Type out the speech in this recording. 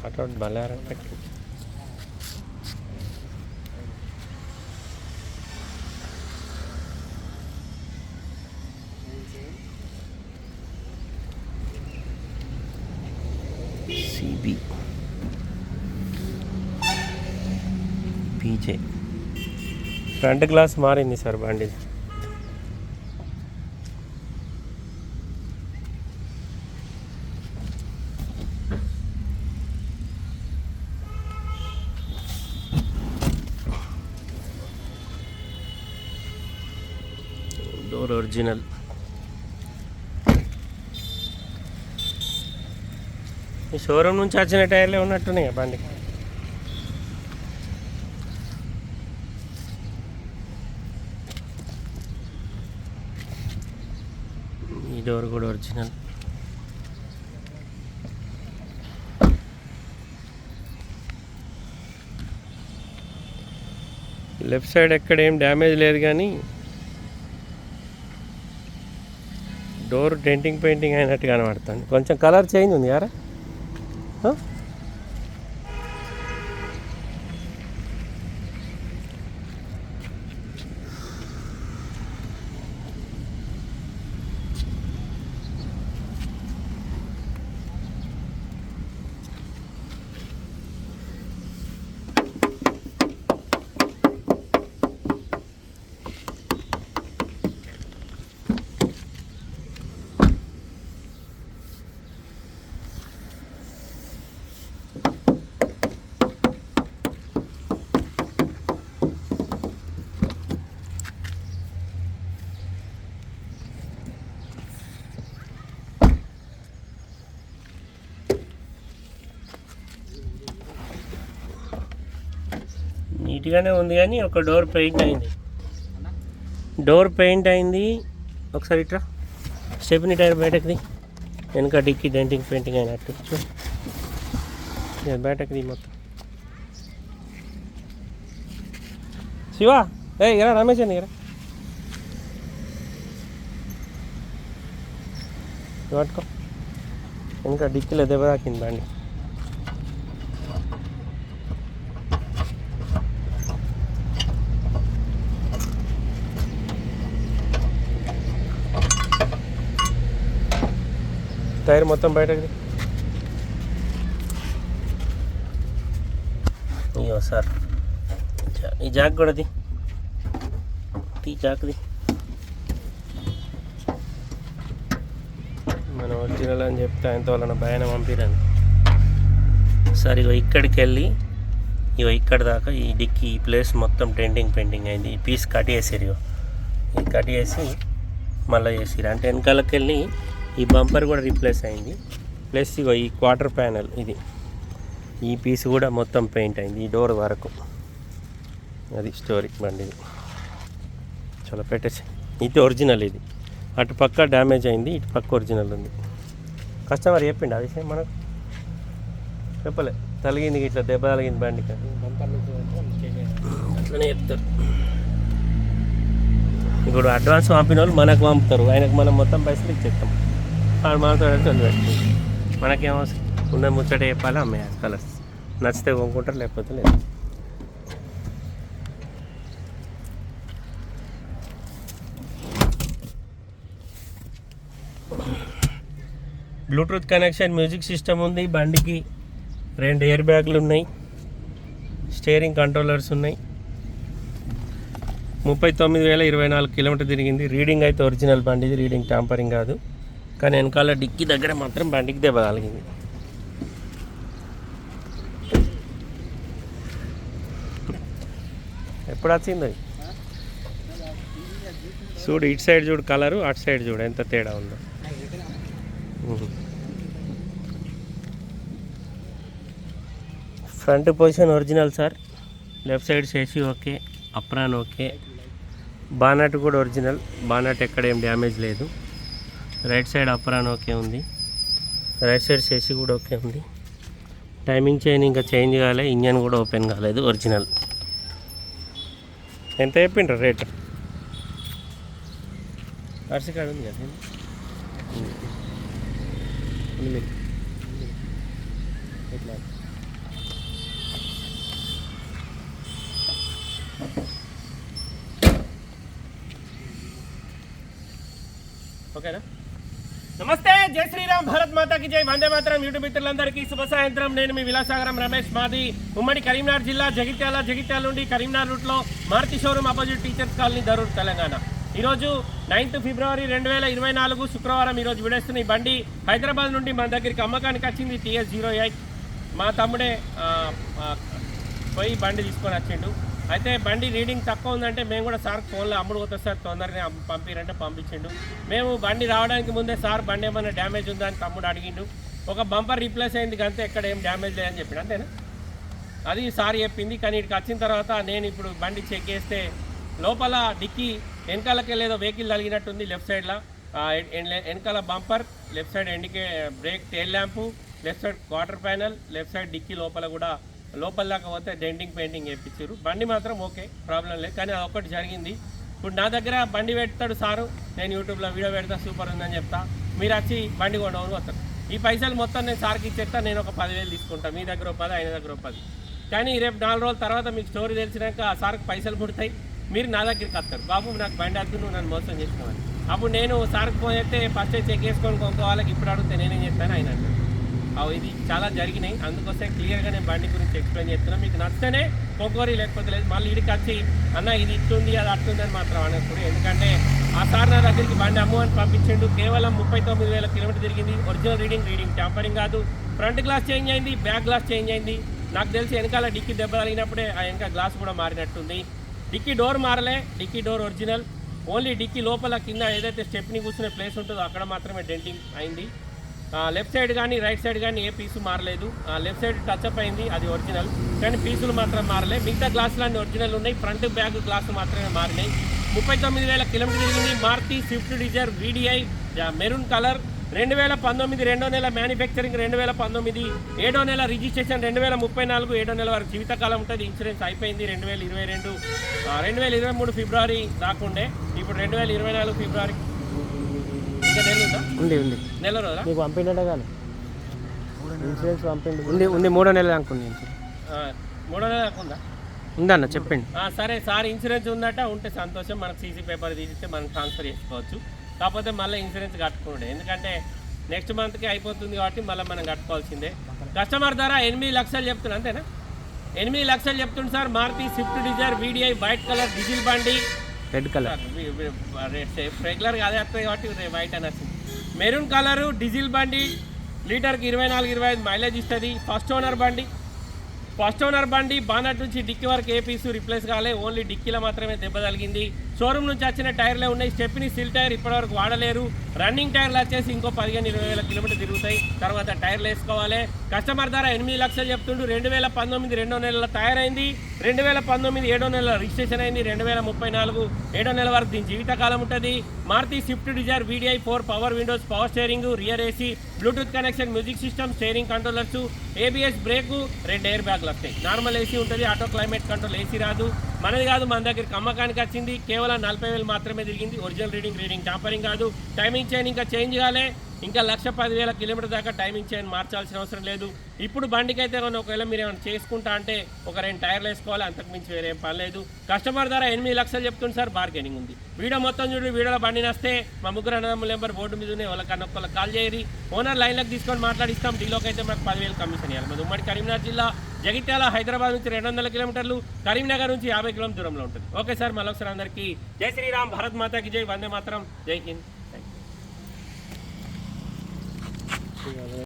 Cutout బలారం పెట్టి CB. పీజే ఫ్రంట్ గ్లాస్ మారింది సార్ బండి ప్యూర్ ఒరిజినల్ ఈ షోరూమ్ నుంచి వచ్చిన టైర్లే ఉన్నట్టున్నాయి బండి ఈ డోర్ కూడా ఒరిజినల్ లెఫ్ట్ సైడ్ ఎక్కడ ఏం డ్యామేజ్ లేదు కానీ డోర్ డెంటింగ్ పెయింటింగ్ అయినట్టు కనబడుతుంది. కొంచెం కలర్ చేంజ్ ఉంది యారా నీట్గానే ఉంది కానీ ఒక డోర్ పెయింట్ అయింది. డోర్ పెయింట్ అయింది. ఒకసారి ఇట్రా. స్టెప్ని టైర్ బయటకుది వెనక డిక్కి డెంటింగ్ పెయింటింగ్ అయినట్టు. చూ బయటకుది మొత్తం. శివా! ఏ ఇరా రమేష్ అని ఇరా. పట్టుకో. వెనక డిక్కిలో దెబ్బ తాకింది బండి. టైర్ మొత్తం బయటకి అయ్యో సార్. ఈ జాక్ కూడా తీ. జాక్ది మన ఒరిజినల్ అని చెప్తే ఆయనతో వాళ్ళని భయాన పంపిరండి. సార్ ఇగో ఇక్కడికి వెళ్ళి ఇగో ఇక్కడ దాకా ఈ డిక్కి ఈ ప్లేస్ మొత్తం ట్రెండింగ్ పెయింటింగ్ అయింది. ఈ పీస్ కట్ చేసారు ఇగో. ఇది కట్ చేసి మళ్ళీ చేసిరు అంటే వెనకాలకి వెళ్ళి ఈ బంపర్ కూడా రీప్లేస్ అయింది. ప్లస్ ఇగో ఈ క్వార్టర్ ప్యానల్ ఇది. ఈ పీస్ కూడా మొత్తం పెయింట్ అయింది ఈ డోర్ వరకు. అది స్టోరీ బండి చాలా పెట్టేసి ఇది ఒరిజినల్ ఇది. అటు పక్క డ్యామేజ్ అయింది ఇటు పక్క ఒరిజినల్ ఉంది. కస్టమర్ చెప్పిండు ఆ విషయం మనకు? చెప్పలే. తలిగింది ఇట్లా దెబ్బ తలిగింది బండి కానీ. అట్లనే చెప్తారు. ఇప్పుడు అడ్వాన్స్ పంపిన వాళ్ళు మనకు పంపుతారు. ఆయనకు మనం మొత్తం పైసలు ఇచ్చేస్తాం. వాడు మాట్లాడాలి వదిలిపెట్టి మనకేం అవసరం ఉన్న ముచ్చట చెప్పాలి అమ్మేయాలి కలర్స్ నచ్చితే కొనుక్కుంటారు లేకపోతే లేదు. బ్లూటూత్ కనెక్షన్ మ్యూజిక్ సిస్టమ్ ఉంది బండికి రెండు ఎయిర్ బ్యాగ్లు ఉన్నాయి స్టీరింగ్ కంట్రోలర్స్ ఉన్నాయి. ముప్పై తొమ్మిది వేల ఇరవై నాలుగు కిలోమీటర్ తిరిగింది. రీడింగ్ అయితే ఒరిజినల్ బండిది రీడింగ్ టాంపరింగ్ కాదు. కానీ వెనకాల డిక్కీ దగ్గర మాత్రం బండికి దెబ్బ కలిగింది ఎప్పుడు వచ్చింది అది? చూడు ఇటు సైడ్ చూడు కలరు అటు సైడ్ చూడు ఎంత తేడా ఉందో. Front position original sir. Left side చేసి ఓకే అప్రాన్ ఓకే. బానట్ కూడా ఒరిజినల్. బానట్ ఎక్కడ ఏం డ్యామేజ్ లేదు. రైట్ సైడ్ అప్రాన్ ఓకే ఉంది. రైట్ సైడ్ చేసి కూడా ఓకే ఉంది. టైమింగ్ చైన్ ఇంకా చేంజ్ కాలే ఇంజన్ కూడా ఓపెన్ కాలేదు ఒరిజినల్ ఎంత చెప్పిండ్రు రేట్ అరిసి కాడ ఉంది కదా ఓకేనా? నమస్తే జై శ్రీరామ్ భారత్ మాతాకి జై. వందే మాత్రం యూట్యూబ్ మిత్రులందరికీ శుభ సాయంత్రం. నేను మీ విలాసాగరం రమేష్ మాది. ఉమ్మడి కరీంనగర్ జిల్లా జగిత్యాల జగిత్యాల నుండి కరీంనగర్ రూట్లో Maruti showroom opposite teachers colony Dharur Telangana. ఈరోజు నైన్త్ ఫిబ్రవరి రెండు వేల ఇరవై నాలుగు శుక్రవారం ఈరోజు విడేస్తున్న ఈ బండి హైదరాబాద్ నుండి మన దగ్గరికి అమ్మకానికి వచ్చింది టీఎస్ జీరో ఎయిట్. మా తమ్ముడే పోయి బండి తీసుకొని వచ్చిండు. అయితే బండి రీడింగ్ తక్కువ ఉందంటే మేము కూడా సార్ ఫోన్లో అమ్ముడు పోతే సార్ తొందరగా పంపిరంటే పంపించిండు. మేము బండి రావడానికి ముందే సార్ బండి ఏమైనా డ్యామేజ్ ఉందా అని తమ్ముడు అడిగిండు. ఒక బంపర్ రీప్లేస్ అయింది అంతే ఎక్కడ ఏం డ్యామేజ్ లేదని చెప్పిన అంతేనా? అది సార్ చెప్పింది కానీ ఇక్కడికి వచ్చిన తర్వాత నేను ఇప్పుడు బండి చెక్ చేస్తే లోపల డిక్కీ వెనకాలకి లేదో వెహికల్ తగిలినట్టుంది లెఫ్ట్ సైడ్లో. వెనకాల bumper left side ఎండికే brake tail lamp left side quarter panel left side dicky లోపల కూడా లోపల దాకా పోతే డెంటింగ్ పెయింటింగ్ వేయించారు. బండి మాత్రం ఓకే ప్రాబ్లం లేదు. కానీ అదొకటి జరిగింది. ఇప్పుడు నా దగ్గర బండి పెడతాడు సారు. నేను యూట్యూబ్లో వీడియో పెడతా సూపర్ ఉందని చెప్తా. మీరు వచ్చి బండి కొనవని వస్తారు ఈ పైసలు మొత్తం నేను సార్కి ఇచ్చేస్తా నేను ఒక పదివేలు తీసుకుంటాను మీ దగ్గర ఒక పది ఆయన దగ్గర ఒక పది కానీ రేపు నాలుగు రోజుల తర్వాత మీకు స్టోరీ తెలిసినాక ఆ సార్కి పైసలు పుడతాయి. మీరు నా దగ్గరికి వస్తారు. బాబు నాకు బండి వద్దు నువ్వు నన్ను మోసం చేసినావని. అప్పుడు నేను సార్కి ఫోన్ చేస్తే ఫస్ట్ చెక్ చేసుకొని కొనుక్కోవాలకి ఇప్పుడు అడిగితే నేనేం చేస్తాను ఆయన అంటారు ఇది చాలా జరిగినాయి. అందుకోసం క్లియర్గా నేను బండి గురించి ఎక్స్ప్లెయిన్ చేస్తున్నాను మీకు నచ్చితేనే కొనుక్కోరి లేకపోతే లేదు మళ్ళీ ఇడికి వచ్చి అన్న ఇది ఇట్టుంది అది అట్టుంది అని మాత్రం అనకూడదు. ఎందుకంటే ఆ సార్ నా దగ్గరికి బండి అమ్ము అని పంపించిండు. కేవలం ముప్పై తొమ్మిది వేల కిలోమీటర్ తిరిగింది. ఒరిజినల్ రీడింగ్ రీడింగ్ ట్యాంపరింగ్ కాదు. ఫ్రంట్ గ్లాస్ చేంజ్ అయింది బ్యాక్ గ్లాస్ చేంజ్ అయింది. నాకు తెలిసి వెనకాల డిక్కీ దెబ్బ తగిలినప్పుడే ఆ వెనక గ్లాస్ కూడా మారినట్టుంది. Dicky door మారలే dicky door original. Only dicky లోపల కింద ఏదైతే స్టెప్ని కూర్చునే ప్లేస్ ఉంటుందో అక్కడ మాత్రమే డెంటింగ్ అయింది. లెఫ్ట్ సైడ్ కానీ రైట్ సైడ్ కానీ ఏ పీసు మారలేదు. లెఫ్ట్ సైడ్ టచ్ అప్ అయింది అది ఒరిజినల్ కానీ పీసులు మాత్రం మారలే. మిగతా గ్లాసులు అన్ని ఒరిజినల్ ఉన్నాయి. ఫ్రంట్ బ్యాక్ గ్లాసు మాత్రమే మారినాయి. ముప్పై తొమ్మిది వేల కిలోమీటర్ తిరిగింది Maruti Swift Dzire VDI maroon colour రెండు వేల పంతొమ్మిది రెండో నెల మ్యానుఫ్యాక్చరింగ్ రెండు వేల పంతొమ్మిది. ఏడో నెల రిజిస్ట్రేషన్ రెండు వేల ముప్పై నాలుగు. ఏడో నెల వరకు జీవితకాలం ఉంటుంది. ఇన్సూరెన్స్ అయిపోయింది రెండు వేల ఇరవై రెండు. రెండు వేల ఇరవై మూడు ఫిబ్రవరి దాకుండే ఇప్పుడు రెండు వేల ఇరవై నాలుగు ఫిబ్రవరి ఉందా? ఉంది ఉంది. నెల రోజులా నీకు పంపిండే కానీ ఇన్సూరెన్స్ పంపిండి ఉంది ఉంది మూడో నెల అనుకుంది మూడో నెల ఉందా? ఉందన్న చెప్పండి. ఆ, సరే సార్ ఇన్సూరెన్స్ ఉందట ఉంటే సంతోషం. మనకు సీసీ పేపర్ తీసిస్తే మనం ట్రాన్స్ఫర్ చేసుకోవచ్చు. కాకపోతే మళ్ళీ ఇన్సూరెన్స్ కట్టుకుండే ఎందుకంటే నెక్స్ట్ మంత్కి అయిపోతుంది కాబట్టి మళ్ళీ మనం కట్టుకోవాల్సిందే. కస్టమర్ ధర ఎనిమిది లక్షలు చెప్తున్నా అంతేనా? ఎనిమిది లక్షలు చెప్తుంది sir Maruti Swift Dzire VDI white colour diesel బండి. Red colour. రెగ్యులర్ అదే వస్తుంది కాబట్టి వైట్ అని వచ్చింది మెరూన్ కలరు డీజిల్ బండి లీటర్కి ఇరవై నాలుగు ఇరవై ఐదు మైలేజ్ ఇస్తుంది. ఫస్ట్ ఓనర్ బండి. ఫస్ట్ ఓనర్ బండి బానట్ నుంచి డిక్కీ వరకు ఏ పీసు రిప్లేస్ కాలే. ఓన్లీ డిక్కీలో మాత్రమే దెబ్బ తగిలింది. షోరూమ్ నుంచి వచ్చిన టైర్లే ఉన్నాయి. స్టెప్ని సిల్ టైర్ ఇప్పటివరకు వాడలేరు. రన్నింగ్ టైర్లు వచ్చేసి ఇంకో పదిహేను ఇరవై వేల కిలోమీటర్ తిరుగుతాయి. తర్వాత టైర్లు వేసుకోవాలి. కస్టమర్ ధర ఎనిమిది లక్షలు చెప్తుండు. రెండు వేల పంతొమ్మిది రెండో నెలలో తయారైంది. రెండు వేల పంతొమ్మిది ఏడో నెలలో రిజిస్ట్రేషన్ అయింది. రెండు వేల ముప్పై నాలుగు ఏడో నెల వరకు దీని జీవితకాలం ఉంటుంది. Maruti Swift Dzire VDI four power windows power steering rear AC bluetooth connection music system steering controllers ABS brake రెండు ఎయిర్ బ్యాగ్లు వస్తాయి నార్మల్ ఏసీ ఉంటుంది. ఆటో క్లైమేట్ కంట్రోల్ ఏసీ రాదు. మనది కాదు మన దగ్గరికి అమ్మకానికి వచ్చింది. కేవలం నలభై వేలు మాత్రమే తిరిగింది. ఒరిజినల్ రీడింగ్ రీడింగ్ టాంపరింగ్ కాదు. టైమింగ్ చైన్ ఇంకా చేంజ్ కాలే. ఇంకా లక్ష పదివేల కిలోమీటర్ దాకా టైమింగ్ చైన్ మార్చాల్సిన అవసరం లేదు. ఇప్పుడు బండికి అయితే ఏమన్నా ఒకవేళ మీరు ఏమైనా చేసుకుంటా అంటే ఒక రెండు టైర్లు వేసుకోవాలి. అంతకు మించి వేరే ఏం పని లేదు. కస్టమర్ ధర ఎనిమిది లక్షలు చెప్తుంది సార్. బార్గెనింగ్ ఉంది. వీడియో మొత్తం చూడు. వీడియోలో బండి నస్తే. మా ముగ్గురు అన్నదమ్ముల నెంబర్ బోర్డు మీద ఉన్నాయి. వాళ్ళకన్నా ఒకళ్ళకి కాల్ చేయరి ఓనర్ లైన్లకు తీసుకొని మాట్లాడిస్తాం. డీలోకి అయితే మాకు పదివేలు కమిషన్ ఇవ్వాలి. మాది ఉమ్మడి కరీంనగర్ జిల్లా. జగిత్యాల హైదరాబాద్ నుంచి రెండు వందల కిలోమీటర్లు కరీంనగర్ నుంచి యాభై కిలోమీటర్ దూరంలో ఉంటుంది. ఓకే సార్ మళ్ళొకసారి అందరికీ జై శ్రీరామ్ భారత్ మాతాకి జై వందే మాత్రం జై హింద్.